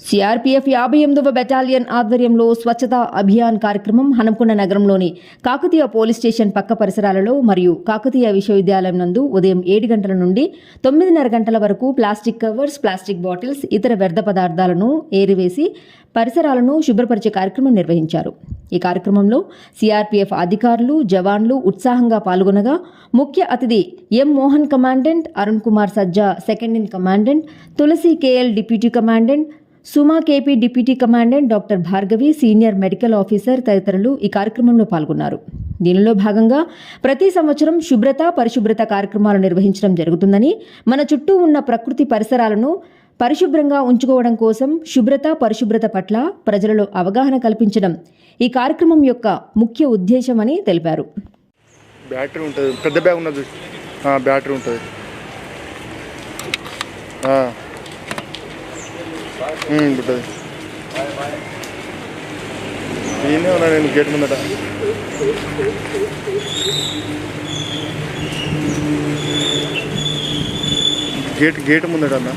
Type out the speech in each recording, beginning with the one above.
CRPF యాభై ఎనిమిదవ battalion ఆధ్వర్యంలో స్వచ్ఛతా అభియాన్ కార్యక్రమం హనంకొండ నగరంలోని కాకతీయ పోలీస్ స్టేషన్ పక్క పరిసరాలలో మరియు కాకతీయ విశ్వవిద్యాలయం నందు ఉదయం ఏడు గంటల నుండి తొమ్మిదిన్నర గంటల వరకు ప్లాస్టిక్ కవర్స్ ప్లాస్టిక్ బాటిల్స్ ఇతర వ్యర్థ పదార్థాలను ఏరివేసి పరిసరాలను శుభ్రపరిచే కార్యక్రమం నిర్వహించారు. ఈ కార్యక్రమంలో సిఆర్పీఎఫ్ అధికారులు జవాన్లు ఉత్సాహంగా పాల్గొనగా ముఖ్య అతిథి M Mohan commandant Arun Kumar Sajja second in commandant Tulasi K L deputy commandant Suma K P deputy commandant doctor Bhargavi senior medical officer తదితరులు ఈ కార్యక్రమంలో పాల్గొన్నారు. దీనిలో భాగంగా ప్రతి సంవత్సరం శుభ్రత పరిశుభ్రత కార్యక్రమాలు నిర్వహించడం జరుగుతుందని మన చుట్టూ ఉన్న ప్రకృతి పరిసరాలను పరిశుభ్రంగా ఉంచుకోవడం కోసం శుభ్రత పరిశుభ్రత పట్ల ప్రజలలో అవగాహన కల్పించడం ఈ కార్యక్రమం యొక్క ముఖ్య ఉద్దేశమని తెలిపారు. బ్యాటరీ ఉంటుంది. పెద్ద బ్యాగ్ ఉన్నది. బ్యాటరీ ఉంటుంది. ఉంటుంది ఈయనే ఉన్నా నేను గేట్ ముందట. గేట్ గేట్ ముందట అన్న.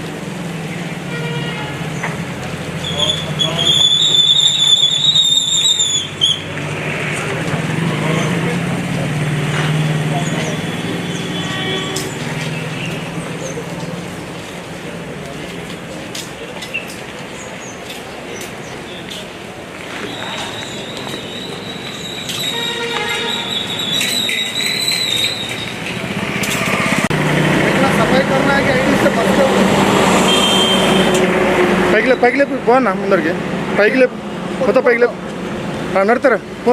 పైకి లేపు పైకి లేపు పోనా ముందరికి పైకి లేపు కొత్త పైకి లేపు ఆ, నడతారా పో